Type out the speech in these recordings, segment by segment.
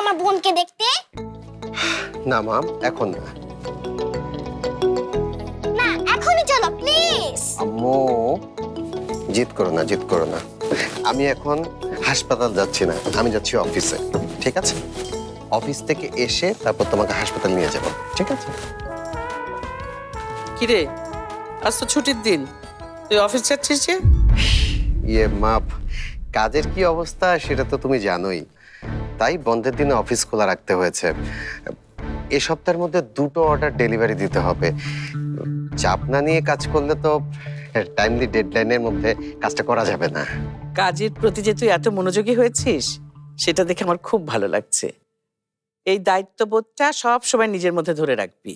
আমার বোনকে দেখতে? না মা এখন না। না এখনই চলো প্লিজ আম্মু জিদ করো না জিদ করো না। আমি এখন হাসপাতাল যাচ্ছি না আমি যাচ্ছি অফিসে ঠিক আছে? অফিস থেকে এসে তারপর তোমাকে হাসপাতাল নিয়ে যাব ঠিক আছে? কিরে আজ তো ছুটির দিন তুই অফিস যাচ্ছিস যে? ইয়ে মাপ কাজের কি অবস্থা সেটা তো তুমি জানোই। তাই বন্ধের দিনে অফিস খোলা রাখতে হয়েছে। এ সপ্তাহের মধ্যে দুটো অর্ডার ডেলিভারি দিতে হবে। চাপ না নিয়ে কাজ করলে তো টাইমলি ডেডলাইনের মধ্যে কাজটা করা যাবে না। কাজের প্রতি যে তুই এত মনোযোগী হয়েছিস, সেটা দেখে আমার খুব ভালো লাগছে। এই দায়িত্ববোধটা সব সময় নিজের মধ্যে ধরে রাখবি।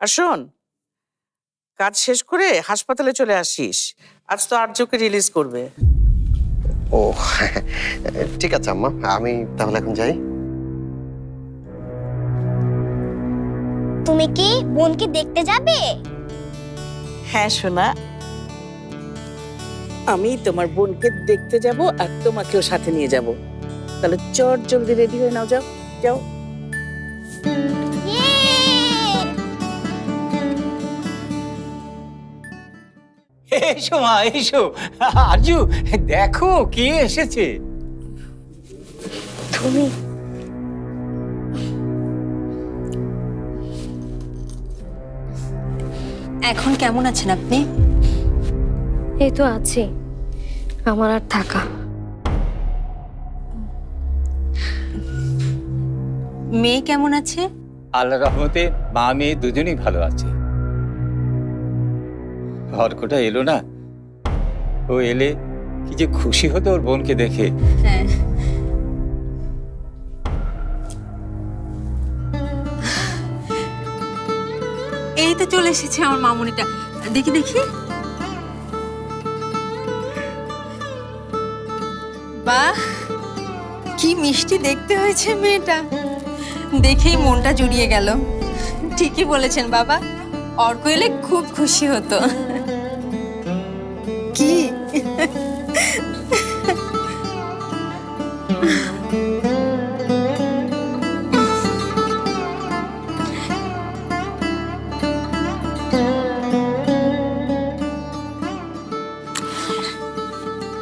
আর শোন, কাজ শেষ করে হাসপাতালে চলে আসিস। আজ তো আর্যকে রিলিজ করবে। ও ঠিক আছে আম্মা আমি তাহলে এখন যাই। তুমি কি বোনকে দেখতে যাবে? হ্যাঁ সোনা। আমি তোমার বোনকে দেখতে যাব আর তোমাকেও সাথে নিয়ে যাব। তাহলে চট জলদি রেডি হয়ে নাও যাও যাও। এসো মা এসো। আরজু দেখো কে এসেছে। তুমি? এখন কেমন আছেন আপনি? এই তো আছি। আমার আর থাকা। মেয়ে কেমন আছে? আল্লাহ রহমতে মা মেয়ে দুজনেই ভালো আছে। হরকটা এলো না? ও এলে কি যে খুশি হতো ওর বোনকে দেখে। হ্যাঁ। এই তো চলে এসেছে আমার মামুনিটা। দেখি দেখি। বাহ, কি মিষ্টি দেখতে হয়েছে মেয়েটা। দেখেই মনটা জুড়িয়ে গেল। ঠিকই বলেছেন বাবা, অর্ক এলে খুব খুশি হতো। কি?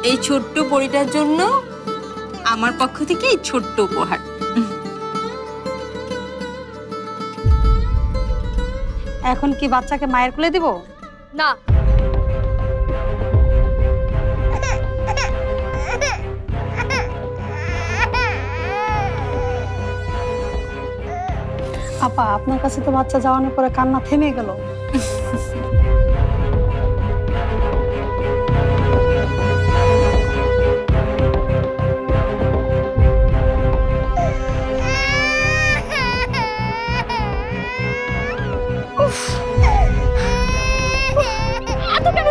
এই ছোট্ট পরিটার জন্য আমার পক্ষ থেকে এই ছোট্ট উপহার। এখন কি বাচ্চাকে মায়ের কোলে দিব? না আপা আপনার কাছে তো বাচ্চা যাওয়ানোর পরে কান্না থেমে গেল।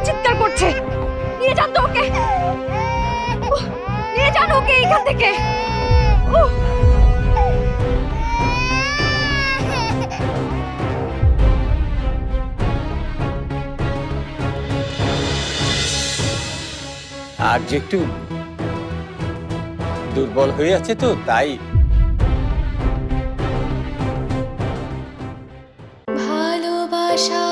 চিৎকার করছে? নিয়ে যান ওকে এইখান থেকে। উহ, আর যে একটু দুর্বল হয়ে আছে তো তাই। ভালোবাসা